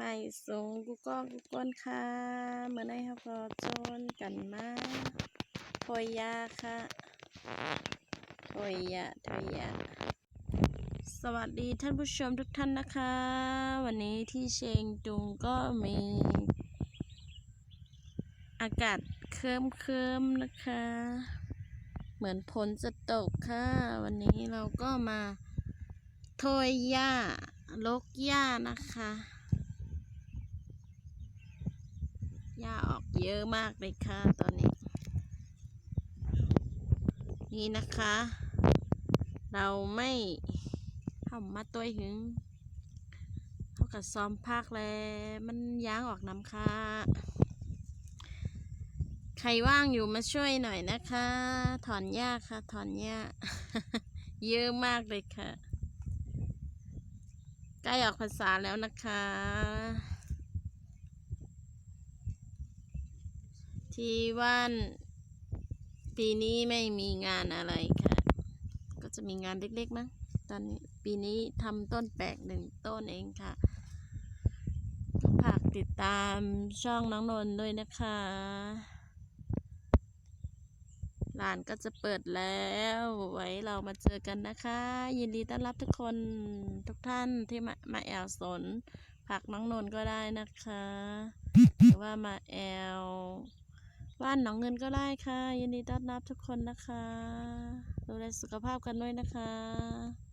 ไม่สูงกูก็กูก้นค่ะเมื่อไหร่ครับก็โจนกันมาถอยยาค่ะถอยยาถอยยาสวัสดีท่านผู้ชมทุกท่านนะคะ วันนี้ที่เชียงตุงก็มี อากาศเคลิมเคลิมนะคะ เหมือนฝนจะตกค่ะ วันนี้เราก็มาโทยหญ้าลกหญ้านะคะ หญ้าออกเยอะมากเลยค่ะตอนนี้ นี่นะคะ เราไม่ทำมาตัวหึงเท่ากับซ้อมภาคแล้วมันย้างออกน้ำค่ะ ใครว่างอยู่มาช่วยหน่อยนะคะ ถอนหญ้าค่ะ ถอนหญ้า เยอะมากเลยค่ะ ใกล้ออกพรรษาแล้วนะคะ ที่ว่านปีนี้ไม่มีงานอะไรค่ะ ก็จะมีงานเล็กๆมั้งตอนนี้ปีนี้ทำต้นแปลกหนึ่งต้นเองค่ะฝากติดตามช่องน้องนนด้วยนะคะร้านก็จะเปิดแล้ว ไว้เรามาเจอกันนะคะ ยินดีต้อนรับทุกคนทุกท่านที่มามาแอลสนผักน้องนนก็ได้นะคะ หรือว่ามาแอล บ้านหนองเงินก็ได้ค่ะ ยินดีต้อนรับทุกคนนะคะ ดูแลสุขภาพกันด้วยนะคะ